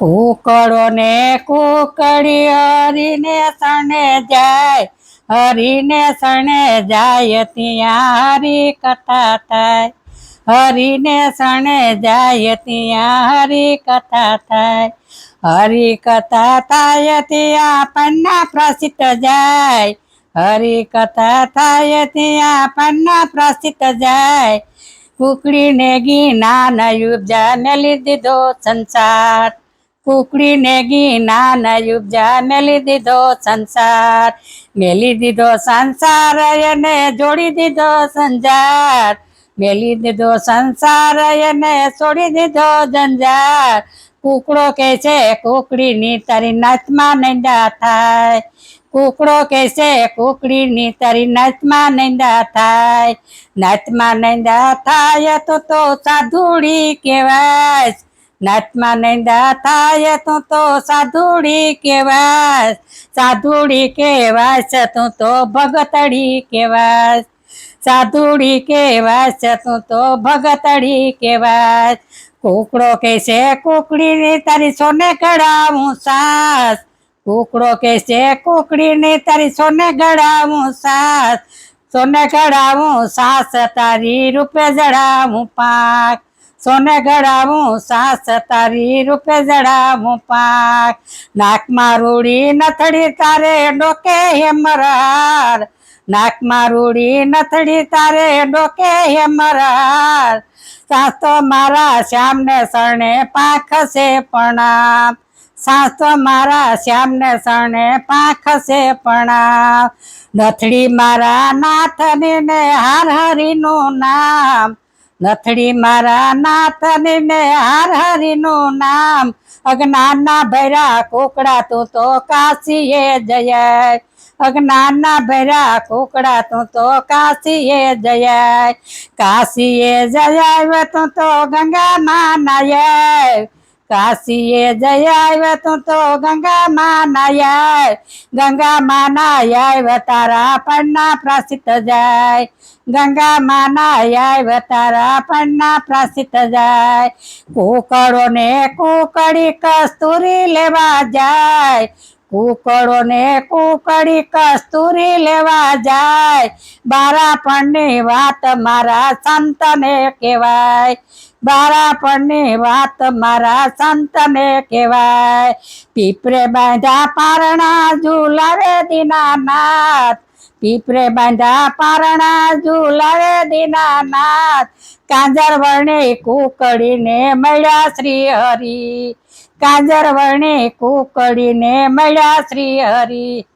કુકડો ને કુકડી હરીને શણે જાય, હરીને શણે જાય ત્યાં હરી કથા થાય. હરીને શણે જાય ત્યાં હરી કથા થાય. હરી કથા થાય ત્યાં પન્ના પ્રસિદ્ધ જાય. હરી કથા થાય ત્યાં પન્ના પ્રસિદ્ધ જાય. કુકડીને ગીના નયુબજા મેલી દીધો સંસાર. કુકડીને ગીના નયુબજા મેલી દીધો સંસાર. મેલી દીધો સંસાર એને જોડી દીધો સંજાર. મેલી દીધો સંસાર એને છોડી દીધો જંજાર. કુકડો કે છે, કુકડીની તારી નાચમાં નંદા થાય. કુકડો કે છે, કુકડીની તારી નાચમાં નંદા થાય. નાચમાં નંદા થાય તો તો સાધુડી કહેવાય. નાચમાં નૈંદા થાય, તો તો સાધુડી કેવાસ સાધુડી છે તું તો ભગતડી કેવાસ સાધુડી છે તું તો ભગતડી કેવાસ કુકડો કે છે કુકડીની તારી સોને ગળાવું સાસ. કુકડો કે છે કુકડીની તારી સોને ગળાવું સાસ. સોને ગળાવું સાસ, તારી રૂપે જડાવું પાક. સોને ગળાવું સાસ તારી રૂપે જડાવું પાક. નાકમાં રૂડી નથડી તારે ડોકે હેમરાર નાકમાં રૂડી નથડી તારે ડોકે હેમરાર સાસ તો મારા શ્યામને શરણે પાંખશે પ્રણામ. સાસ તો મારા શ્યામને શરણે પાંખશે પ્રણામ. નથડી મારા નાથની ને હાર હરિનું નામ. નથડી મારા નાથની ને હાર હરીનું નામ. અજ્ઞાનના ભૈરા કોકડા તું તો કાશીએ જય. અજ્ઞાનના ભૈરા કોકડા તું તો કાશીએ જય. કાશીએ જય તું તો ગંગામાં નાય. કાશીએ જય તું તો ગંગામાં નાય ગંગામાં નાય તારા પન્ના પ્રસિદ્ધ જાય. ગંગામાં નાય તારા પન્ના પ્રસિદ્ધ જાય. કુકડો ને કુકડી કસ્તુરી લેવા જાય. કુકડો ને કુકડી કસ્તુરી લેવા જાય. બારાપણની વાત મારા સંતને કહેવાય. બારાપણની વાત મારા સંતને કહેવાય. પીપરે બાંધા પારણા ઝુલાવે દીનાનાથ. પીપરે બાંધા પારણા ઝુલાવે દીનાનાથ. કાંજર વર્ણે કુકડીને મળ્યા શ્રી હરી. કાંજર વર્ણે કુકડીને મળ્યા શ્રી હરિ.